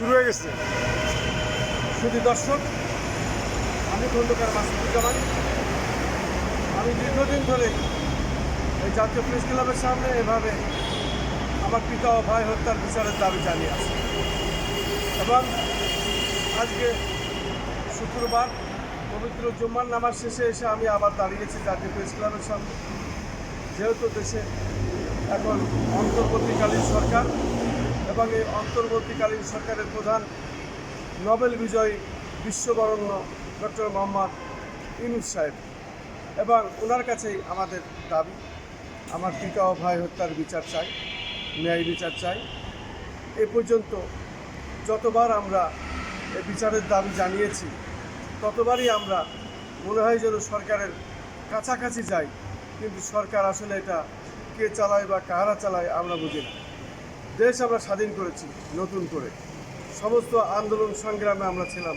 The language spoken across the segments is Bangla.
শুরু হয়ে গেছে। শুধু দর্শক, আমি খন্দকার মাসুদুজ্জামান। আমি দীর্ঘদিন ধরে এই জাতীয় প্রেস ক্লাবের সামনে এভাবে আমার পিতা ও ভাই হত্যার বিচারের দাবি জানিয়ে আসি। এবং আজকে শুক্রবার পবিত্র জুম্মার নামার শেষে এসে আমি আবার দাঁড়িয়েছি জাতীয় প্রেস ক্লাবের সামনে। যেহেতু দেশে এখন অন্তর্বর্তীকালীন সরকার এবং এই অন্তর্বর্তীকালীন সরকারের প্রধান নোবেল বিজয়ী বিশ্ববরণ্য ডক্টর মোহাম্মদ ইউনুস সাহেব। এবং ওনার কাছেই আমাদের দাবি, আমার পিতা ও ভাই হত্যার বিচার চাই, ন্যায় বিচার চাই। এ পর্যন্ত যতবার আমরা এই বিচারের দাবি জানিয়েছি, ততবারই আমরা মনে হয় যেন সরকারের কাছাকাছি যাই, কিন্তু সরকার আসলে এটা কে চালায় বা কারা চালায় আমরা বুঝি না। দেশ আমরা স্বাধীন করেছি, নতুন করে। সমস্ত আন্দোলন সংগ্রামে আমরা ছিলাম।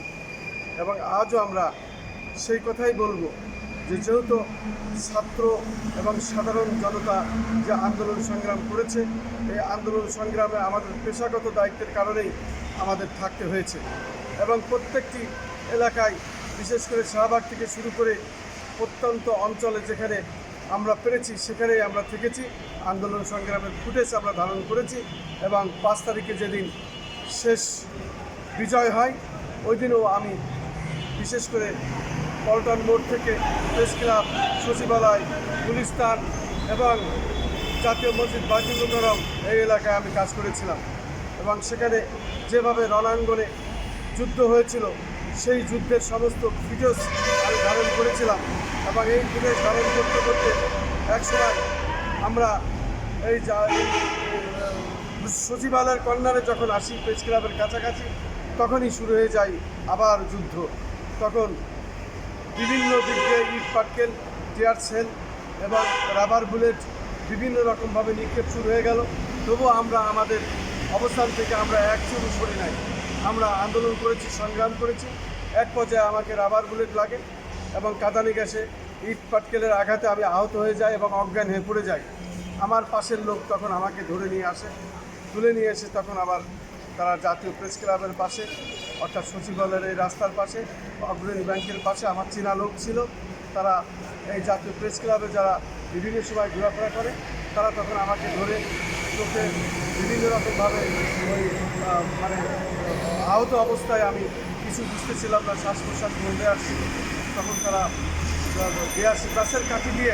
এবং আজও আমরা সেই কথাই বলব যে যেহেতু ছাত্র এবং সাধারণ জনতা যে আন্দোলন সংগ্রাম করেছে, এই আন্দোলন সংগ্রামে আমাদের পেশাগত দায়িত্বের কারণেই আমাদের থাকতে হয়েছে। এবং প্রত্যেকটি এলাকায়, বিশেষ করে শাহবাগ থেকে শুরু করে প্রত্যন্ত অঞ্চলে যেখানে আমরা পেরেছি, সেখানেই আমরা থেকেছি। আন্দোলন সংগ্রামের ফুটেজ আমরা ধারণ করেছি এবং পাঁচ তারিখে যেদিন শেষ বিজয় হয়, ওই দিনও আমি বিশেষ করে পল্টন মোড় থেকে প্রেস ক্লাব, সচিবালয় গুলিস্তান এবং জাতীয় মসজিদ বাজুল মোকারম এই এলাকায় আমি কাজ করেছিলাম। এবং সেখানে যেভাবে রণাঙ্গনে যুদ্ধ হয়েছিল সেই যুদ্ধের সমস্ত ভিডিওস আমি ধারণ করেছিলাম এবং এই ভিডিওস ধারণ করতে করতে একসময় আমরা এই সচিবালয়ের কর্নারে যখন আসি প্রেস ক্লাবের কাছাকাছি, তখনই শুরু হয়ে যায় আবার যুদ্ধ। তখন বিভিন্ন দিক দিয়ে ইট পাটকেল টিয়ার সেল এবং রাবার বুলেট বিভিন্ন রকমভাবে নিক্ষেপ শুরু হয়ে গেল। তবুও আমরা আমাদের অবস্থান থেকে আমরা এক চুরু সরি নাই। আমরা আন্দোলন করেছি, সংগ্রাম করেছি। এক পর্যায়ে আমাকে রাবার বুলেট লাগে এবং কাদানি গ্যাসে ইট পাটকেলের আঘাতে আমি আহত হয়ে যাই এবং অজ্ঞান হয়ে পড়ে যাই। আমার পাশের লোক তখন আমাকে ধরে নিয়ে আসে, তুলে নিয়ে এসে তখন আবার তারা জাতীয় প্রেস ক্লাবের পাশে, অর্থাৎ সচিবালয়ের এই রাস্তার পাশে, অগ্রণী ব্যাংকের পাশে আমার চেনা লোক ছিল। তারা এই জাতীয় প্রেস ক্লাবে যারা বিভিন্ন সময় ঘোরাফেরা করে, তারা তখন আমাকে ধরে চোখে বিভিন্ন রকমভাবে ওই মানে আহত অবস্থায় আমি কিছু বুঝতেছিলাম না শ্বাস প্রশ্বাস বন্ধে আসছি তখন তারা গ্যাস গ্যাসের কাঠি দিয়ে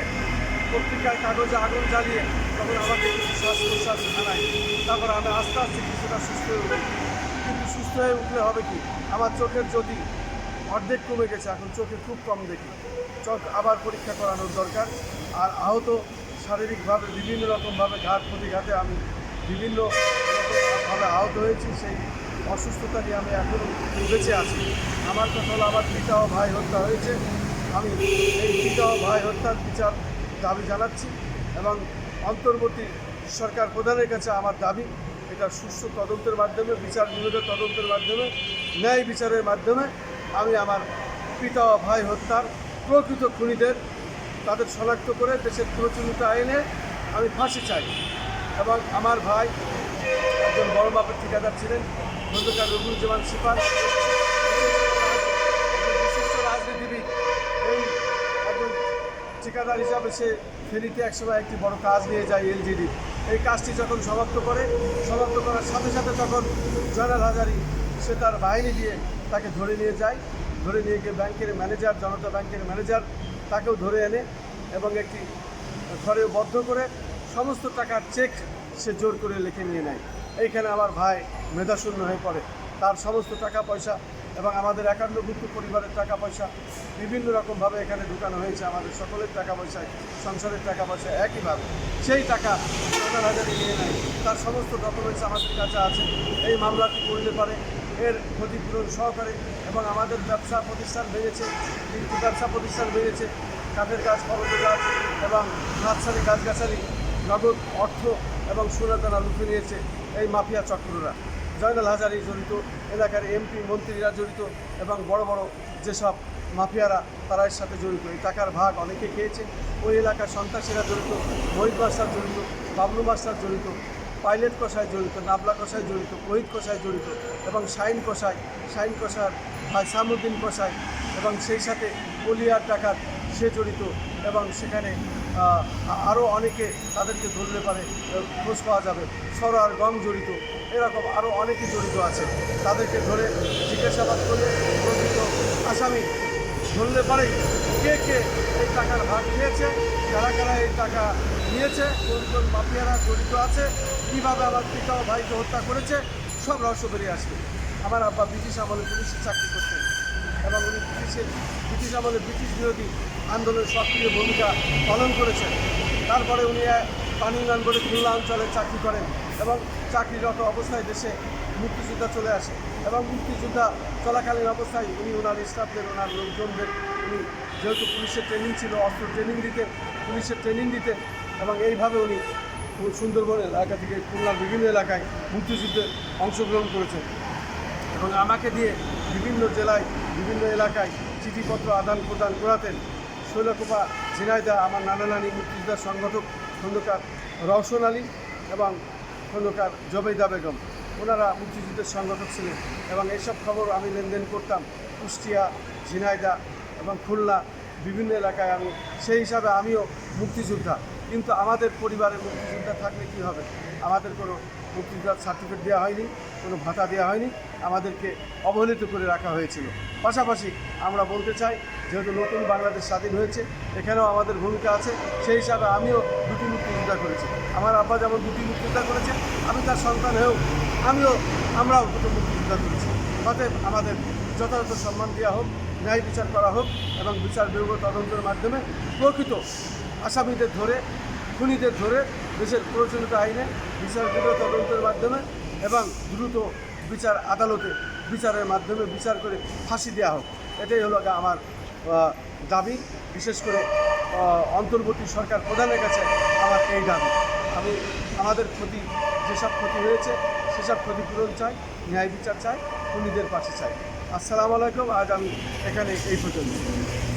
পত্রিকার কাগজে আগুন জ্বালিয়ে তখন আমাকে কিছু শ্বাস প্রশ্বাস আনায় তারপর আমি আস্তে আস্তে কিছুটা সুস্থ হয়ে উঠি কিন্তু সুস্থ হয়ে উঠলে হবে কি? আমার চোখের যদি অর্ধেক কমে গেছে, এখন চোখে খুব কম দেখি। চোখ আবার পরীক্ষা করানোর দরকার। আর আহত শারীরিকভাবে বিভিন্ন রকমভাবে ঘাত প্রতিঘাতে আমি বিভিন্ন রকমভাবে আহত হয়েছি। সেই অসুস্থতা নিয়ে আমি এখনও বেঁচে আছি। আমার কথা হলো আমার পিতা ও ভাই হত্যা হয়েছে। আমি এই পিতা ও ভাই হত্যার বিচার দাবি জানাচ্ছি এবং অন্তর্বর্তী সরকার প্রধানের কাছে আমার দাবি, এটা সুস্থ তদন্তের মাধ্যমে, বিচার বিনোদের তদন্তের মাধ্যমে, ন্যায় বিচারের মাধ্যমে আমি আমার পিতা ও ভাই হত্যার প্রকৃত খুনিদের তাদের শনাক্ত করে দেশের প্রচলিত আইনে আমি ফাঁসি চাই। এবং আমার ভাই একজন বড় বাপের ঠিকাদার ছিলেন খন্দকার রবুজ্জামান সিপান বিশিষ্ট রাজনীতিবিদ এই একজন ঠিকাদার হিসাবে সে ফেরিতে একসময় একটি বড় কাজ নিয়ে যায় এলজিডি। এই কাজটি যখন সমাপ্ত করে, সমাপ্ত করার সাথে সাথে তখন জয়নাল হাজারি সে তার বাহিনী দিয়ে তাকে ধরে নিয়ে যায়। ধরে নিয়ে গিয়ে ব্যাংকের ম্যানেজার, জনতা ব্যাংকের ম্যানেজার তাকেও ধরে এনে এবং একটি ঘরে বদ্ধ করে সমস্ত টাকার চেক সে জোর করে লিখে নিয়ে নেয়। এইখানে আমার ভাই মেধাশূন্য হয়ে পড়ে। তার সমস্ত টাকা পয়সা এবং আমাদের একান্নভুক্ত পরিবারের টাকা পয়সা বিভিন্ন রকমভাবে এখানে ঢুকানো হয়েছে। আমাদের সকলের টাকা পয়সায় সংসারের টাকা পয়সা একইভাবে। সেই টাকা সরকার হাজারে নিয়ে নেয়। তার সমস্ত ডকুমেন্টস আমাদের কাছে আছে। এই মামলাটি করলে পারে। এর ক্ষতিপূরণ সহকারে এবং আমাদের ব্যবসা প্রতিষ্ঠান ভেঙেছে। তিনটি ব্যবসা প্রতিষ্ঠান ভেঙেছে। কাঠের গাছ ফলজ গাছ এবং নার্সারি গাছগাছালি নগদ অর্থ এবং সোনাদানা লুটে নিয়েছে। এই মাফিয়া চক্ররা। জয়নাল হাজারি জড়িত, এলাকার এমপি, মন্ত্রীরা জড়িত এবং বড় বড় যেসব মাফিয়ারা তারা এর সাথে জড়িত। এই টাকার ভাগ অনেকে খেয়েছে। ওই এলাকার সন্ত্রাসীরা জড়িত, মহিত মাস্টার জড়িত, বাবলু মাস্টার জড়িত, পাইলট কষায় জড়িত, নাবলা কষায় জড়িত কোহিত কষায় জড়িত এবং শাইন কষায় শাইন কষার ভাই সামুদ্দিন কষায় এবং সেই সাথে কলিয়ার ডাকাত সে জড়িত এবং সেখানে আরও অনেকে তাদেরকে ধরলে পারে খোঁজ পাওয়া যাবে। সরার গম জড়িত, এরকম আরও অনেকে জড়িত আছে। তাদেরকে ধরে জিজ্ঞাসাবাদ করে প্রকৃত আসামি ধরলে পারে কে কে এই টাকার ভাগ খেয়েছে, কারা কারা এই টাকা নিয়েছে, কোন কোন মাফিয়ারা জড়িত আছে, কীভাবে আমার পিতা ভাইকে হত্যা করেছে, সব রহস্য বেরিয়ে আসবে। আমার আব্বা ব্রিটিশ আমলে পুলিশে চাকরি করতেন। এবং উনি ব্রিটিশের, ব্রিটিশ আমলে ব্রিটিশ বিরোধী আন্দোলনের সক্রিয় ভূমিকা পালন করেছেন। তারপরে উনি পানি উন্নয়ন বোর্ডে খুলনা অঞ্চলে চাকরি করেন এবং চাকরিরত অবস্থায় দেশে মুক্তিযোদ্ধা চলে আসে এবং মুক্তিযোদ্ধা চলাকালীন অবস্থায় উনি ওনার স্টাফদের ওনার লোকজনদের উনি যেহেতু পুলিশের ট্রেনিং ছিল, অস্ত্র ট্রেনিং দিতেন, পুলিশের ট্রেনিং দিতেন এবং এইভাবে উনি সুন্দরবন এলাকা থেকে খুলনার বিভিন্ন এলাকায় মুক্তিযুদ্ধে অংশগ্রহণ করেছেন। এবং আমাকে দিয়ে বিভিন্ন জেলায় বিভিন্ন এলাকায় চিঠিপত্র আদান প্রদান করাতেন। শৈলকুপা ঝিনাইদা আমার নানা নানি মুক্তিযোদ্ধার সংগঠক খন্দকার রওশন আলী এবং খন্দকার জবেদা বেগম। ওনারা মুক্তিযুদ্ধের সংগঠক ছিলেন এবং এইসব খবর আমি লেনদেন করতাম কুষ্টিয়া ঝিনাইদা এবং খুলনা বিভিন্ন এলাকায় আমি। সেই হিসাবে আমিও মুক্তিযোদ্ধা। কিন্তু আমাদের পরিবারে মুক্তিযোদ্ধা থাকলে কী হবে? আমাদের কোনো মুক্তিযোদ্ধার সার্টিফিকেট দেওয়া হয়নি, কোনো ভাতা দেওয়া হয়নি, আমাদেরকে অবহেলিত করে রাখা হয়েছিল। পাশাপাশি আমরা বলতে চাই, যেহেতু নতুন বাংলাদেশ স্বাধীন হয়েছে, এখানেও আমাদের ভূমিকা আছে, সেই হিসাবে আমিও দুটি মুক্তিযোদ্ধা করেছি। আমার আব্বা যেমন দুটি মুক্তিযোদ্ধা করেছে, আমি তার সন্তান হয়েও আমিও, আমরাও দুটো মুক্তিযোদ্ধা করেছি। অতএব আমাদের যথাযথ সম্মান দেওয়া হোক, ন্যায় বিচার করা হোক এবং বিচার বিভাগ তদন্তের মাধ্যমে প্রকৃত আসামিদের ধরে, খুনিদের ধরে দেশের প্রচলিত আইনে বিচার তদন্তের মাধ্যমে এবং দ্রুত বিচার আদালতে বিচারের মাধ্যমে বিচার করে ফাঁসি দেওয়া হোক। এটাই হলো আমার দাবি। বিশেষ করে অন্তর্বর্তী সরকার প্রধানের কাছে আমার এই দাবি। আমি, আমাদের ক্ষতি, যেসব ক্ষতি হয়েছে, সেসব ক্ষতিপূরণ চাই, ন্যায় বিচার চাই, খুনিদের পাশে চাই। আসসালামু আলাইকুম, আজ আমি এখানে এই পর্যন্ত।